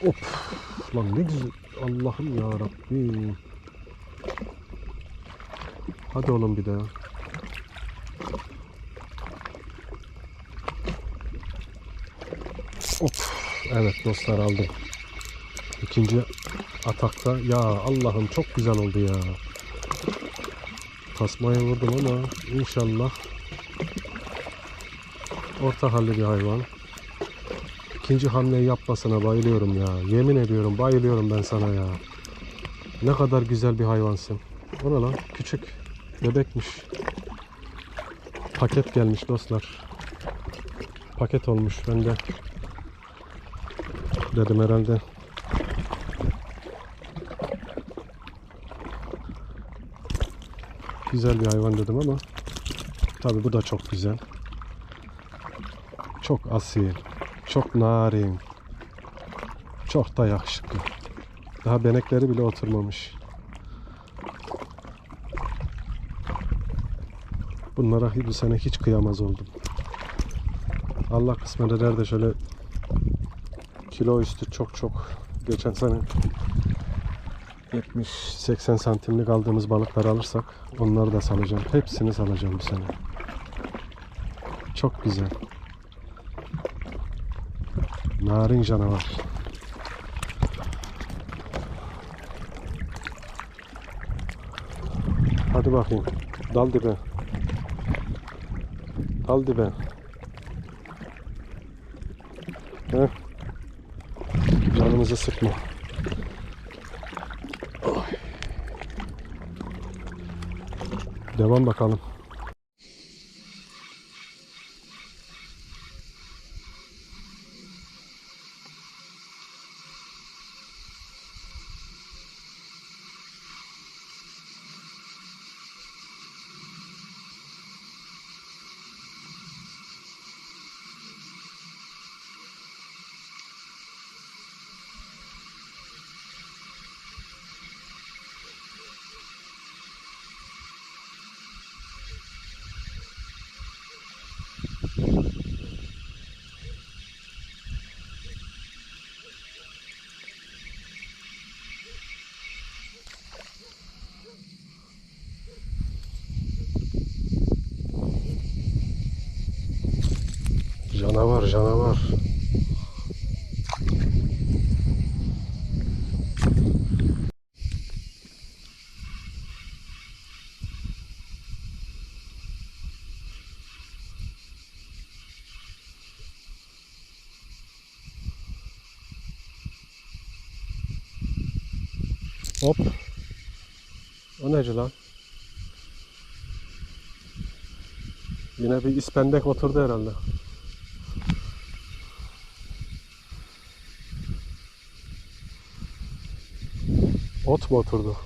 Hop. Lan ne güzel. Allah'ım ya Rabbim. Hadi oğlum bir daha. Hop. Evet dostlar aldım. İkinci atakta ya Allah'ım çok güzel oldu ya. Tasmaya vurdum ama inşallah orta halli bir hayvan. İkinci hamleyi yapmasına bayılıyorum ya. Yemin ediyorum bayılıyorum ben sana ya. Ne kadar güzel bir hayvansın. O lan? Küçük. Bebekmiş. Paket gelmiş dostlar. Paket olmuş. Ben de dedim herhalde. Güzel bir hayvan dedim ama tabi bu da çok güzel. Çok asil. Çok narin. Çok da yakışıklı. Daha benekleri bile oturmamış. Bunlara bu sene hiç kıyamaz oldum. Allah kısmet eder de şöyle kilo üstü çok çok geçen sene 70-80 santimlik aldığımız balıkları alırsak onları da salacağım. Hepsini salacağım bu sene. Çok güzel. Narin canavar. Hadi bakayım. Dal dibe. Dal dibe. Heh. Canımızı sıkma. Devam bakalım. Canavar canavar. Hop. O neci lan? Yine bir ispendek oturdu herhalde. Ot mu oturdu?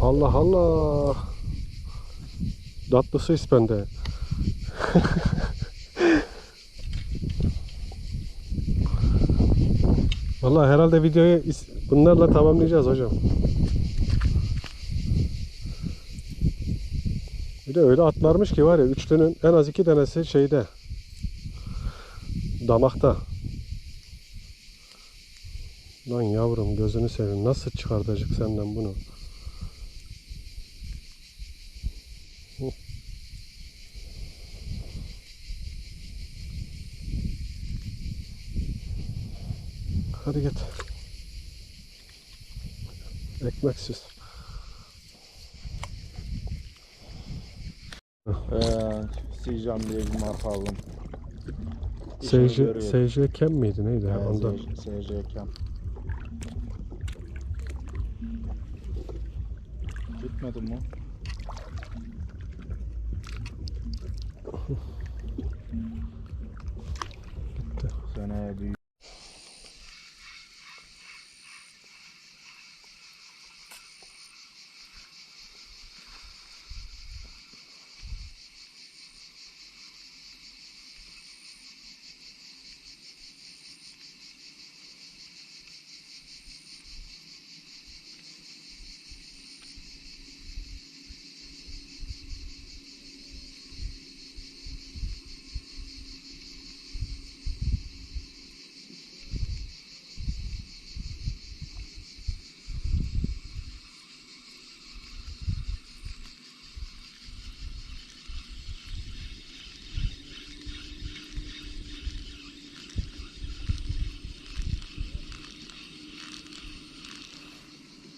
Allah Allah. Tatlısı ispende. Vallahi herhalde videoyu bunlarla tamamlayacağız hocam. Bir de öyle atlarmış ki var ya üçlünün en az iki tanesi şeyde damakta. Lan yavrum gözünü seveyim nasıl çıkartacak senden bunu? Hadi git. Ekmeksiz. Ee, diye bir marka aldım. Görüyor. seyirci kem miydi neydi? Ee, Ondan. SC Cam. Gitmedi mi? Seneye büyük.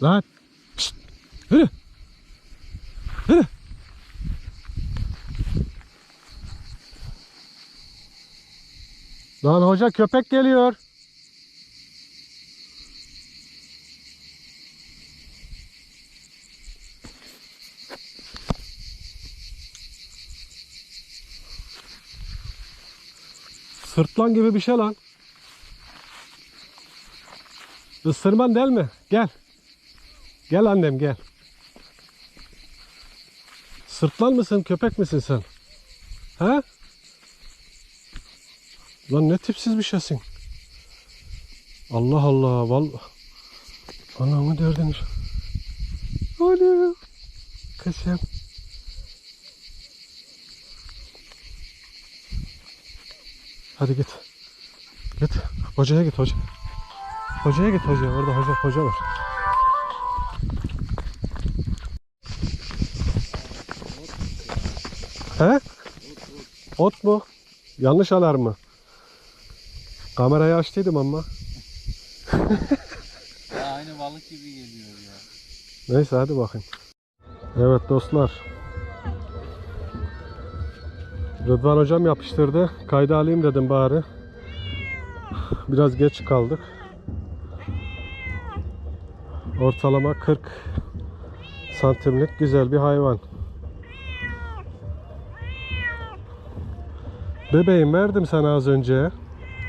Lan. Şşt. Yürü. Yürü. Lan hoca köpek geliyor. Sırtlan gibi bir şey lan. Isırman değil mi? Gel. Gel annem gel. Sırtlan mısın köpek misin sen? He? Lan ne tipsiz bir şeysin. Allah Allah. Val Anamı derdiniz. Alo. Kızım. Hadi git. Git. Hocaya git hoca. Hocaya git hoca. Orada hoca hoca var. He? Ot mu? Yanlış alarm mı? Kamerayı açtıydım ama. Ya aynı balık gibi geliyor ya. Neyse hadi bakayım. Evet dostlar. Rıdvan hocam yapıştırdı. Kayda alayım dedim bari. Biraz geç kaldık. Ortalama 40 santimlik güzel bir hayvan. Bebeğim verdim sana az önce.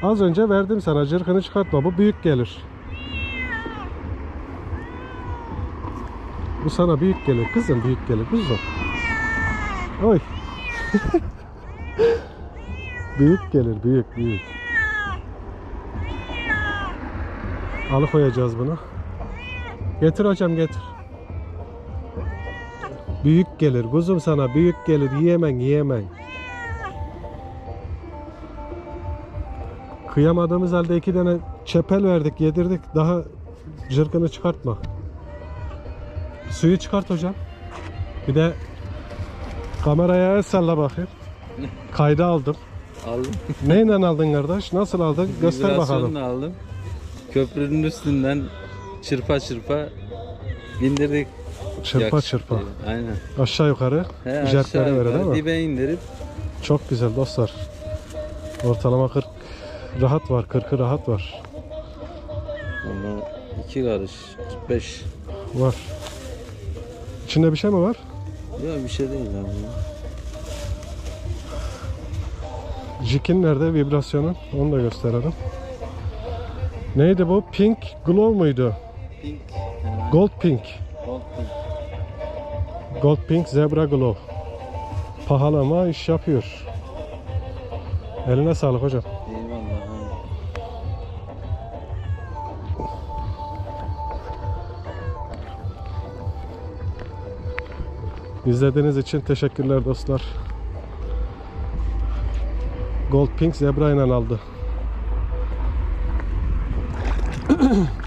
Az önce verdim sana cırkını çıkartma bu büyük gelir. Bu sana büyük gelir kızım büyük gelir kuzum. Oy. büyük gelir büyük büyük. Alıkoyacağız bunu. Getir hocam getir. Büyük gelir kuzum sana büyük gelir yiyemen yiyemen. Kıyamadığımız halde iki tane çepel verdik yedirdik daha cırkını çıkartma. Suyu çıkart hocam. Bir de kameraya el salla bakayım. Kayda aldım. Aldım. Neyle aldın kardeş? Nasıl aldın? Göster bakalım. Aldım. Köprünün üstünden çırpa çırpa bindirdik. Çırpa Yakışıklı. çırpa. Aynen. Aşağı yukarı. He, aşağı yukarı değil mi? dibe indirip Çok güzel dostlar. Ortalama 40 rahat var. 40'ı rahat var. Ama iki karış 45. Var. İçinde bir şey mi var? Yok bir şey değil abi. Jikin nerede vibrasyonun? Onu da gösterelim. Neydi bu? Pink Glow muydu? Pink. Gold Pink. Gold pink. Gold Pink Zebra Glow. Pahalı ama iş yapıyor. Eline sağlık hocam. İzlediğiniz için teşekkürler dostlar. Gold Pink Zebra ile aldı.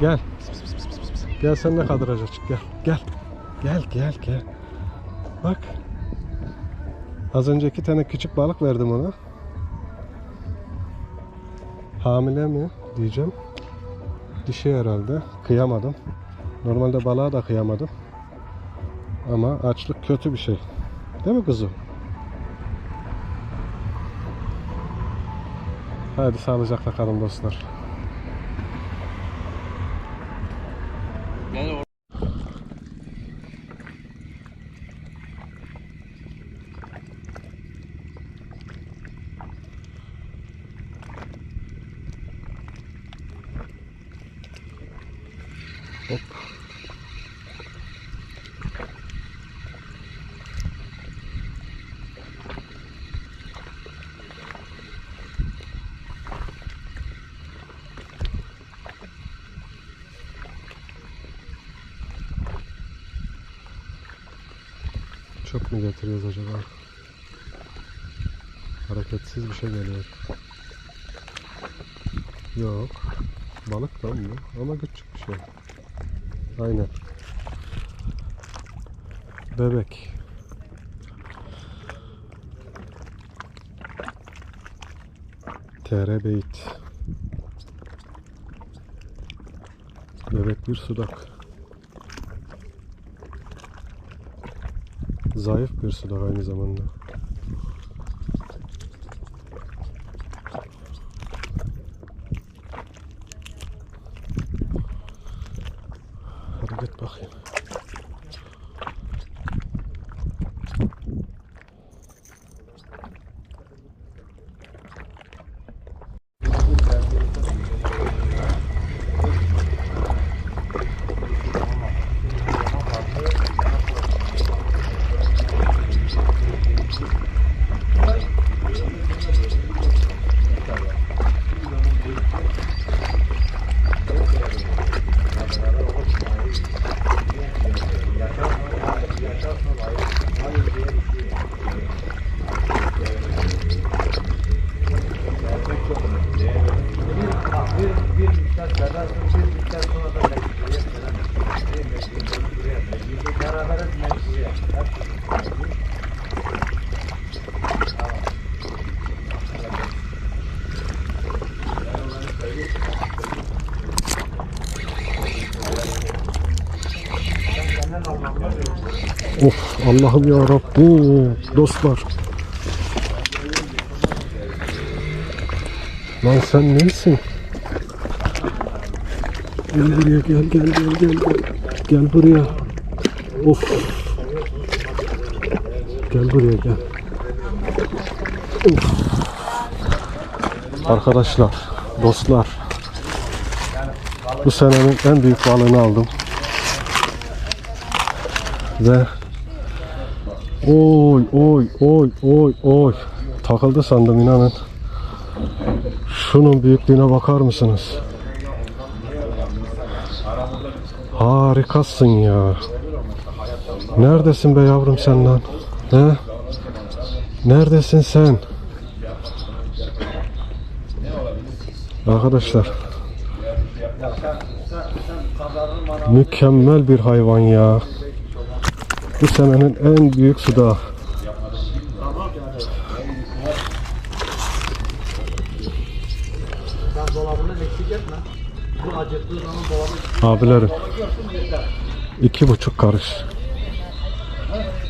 Gel. Gel sen ne kadar açık gel. Gel. Gel gel gel. Bak. Az önce iki tane küçük balık verdim ona. Hamile mi diyeceğim. Dişi herhalde. Kıyamadım. Normalde balığa da kıyamadım. Ama açlık kötü bir şey. Değil mi kuzum? Hadi sağlıcakla kalın dostlar. Hop. Çöp mü getiriyoruz acaba? Hareketsiz bir şey geliyor. Yok. Balık lan bu ama küçük bir şey. Aynen. Bebek. Terebeyt. Bebek bir sudak. Zayıf bir sudak aynı zamanda. Allah'ım ya Rabbim dostlar. Lan sen neysin? Gel buraya gel gel gel gel gel. Gel buraya. Of. Gel buraya gel. Of. Arkadaşlar, dostlar. Bu senenin en büyük balığını aldım. Ve Oy oy oy oy oy takıldı sandım inanın. Şunun büyüklüğüne bakar mısınız? Harikasın ya. Neredesin be yavrum sen lan? He? Neredesin sen? Arkadaşlar. Mükemmel bir hayvan ya. Bu senenin en büyük sudağı. Abilerim. iki buçuk karış.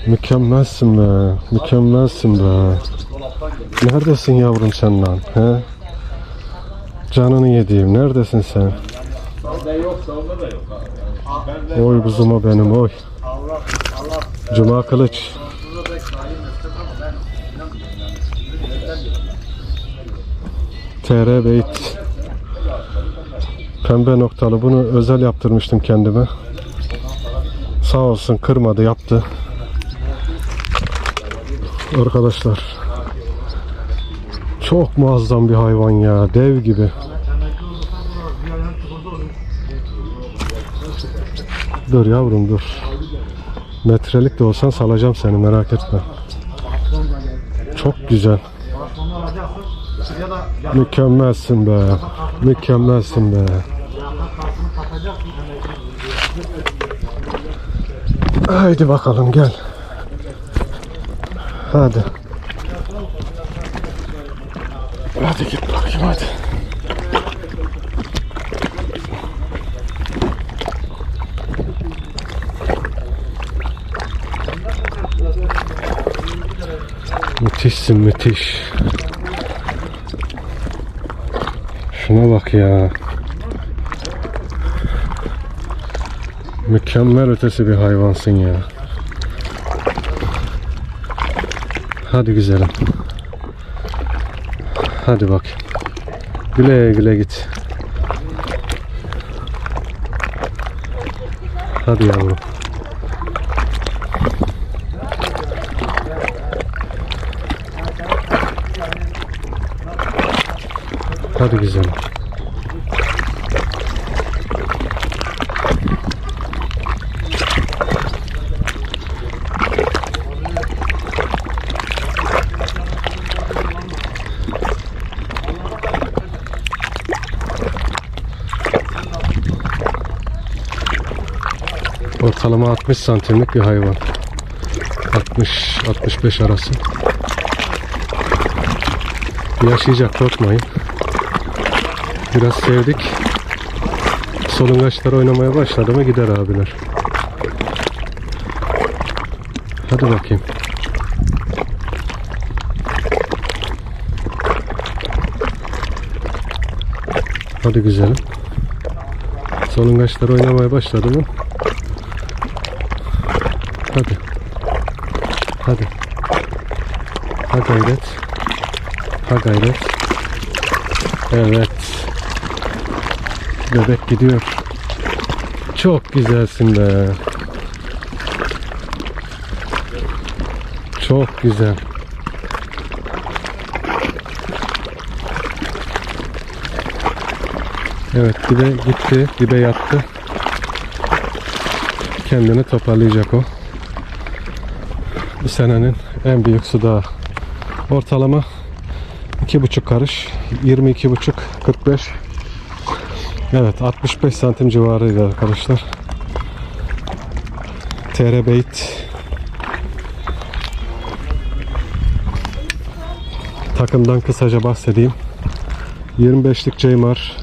Mükemmelsin be. Mükemmelsin be. Neredesin yavrum sen lan? He? Canını yediğim. Neredesin sen? Oy kuzuma benim oy. Cuma Kılıç. TR Beyt. Pembe noktalı. Bunu özel yaptırmıştım kendime. Sağ olsun kırmadı yaptı. Arkadaşlar. Çok muazzam bir hayvan ya. Dev gibi. Dur yavrum dur. Metrelik de olsan salacağım seni merak etme. Çok güzel. Mükemmelsin be. Mükemmelsin be. Haydi bakalım gel. Hadi. Hadi git bakayım hadi. Müthişsin müthiş. Şuna bak ya. Mükemmel ötesi bir hayvansın ya. Hadi güzelim. Hadi bak. Güle güle git. Hadi yavrum. Hadi güzelim. Ortalama 60 santimlik bir hayvan. 60-65 arası. Yaşayacak korkmayın. Biraz sevdik. Solungaçlar oynamaya başladı mı gider abiler. Hadi bakayım. Hadi güzelim. Solungaçlar oynamaya başladı mı? Hadi. Hadi. Ha gayret. Ha gayret. Evet. Bebek gidiyor. Çok güzelsin be. Çok güzel. Evet dibe gitti. Dibe yattı. Kendini toparlayacak o. Bu senenin en büyük sudağı. Ortalama 2,5 karış. 22,5 45 Evet 65 santim civarıydı arkadaşlar. TR Bait takımdan kısaca bahsedeyim. 25'lik Ceymar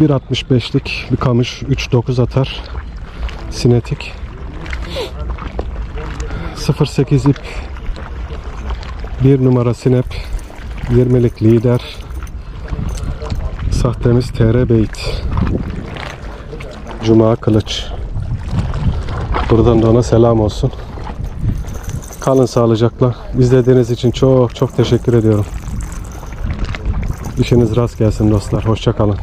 1.65'lik bir kamış 3.9 atar. Sinetik 08 ip 1 numara sinep 20'lik lider sahtemiz TR Beyt. Cuma Kılıç. Buradan da ona selam olsun. Kalın sağlıcakla. İzlediğiniz için çok çok teşekkür ediyorum. İşiniz rast gelsin dostlar. Hoşça kalın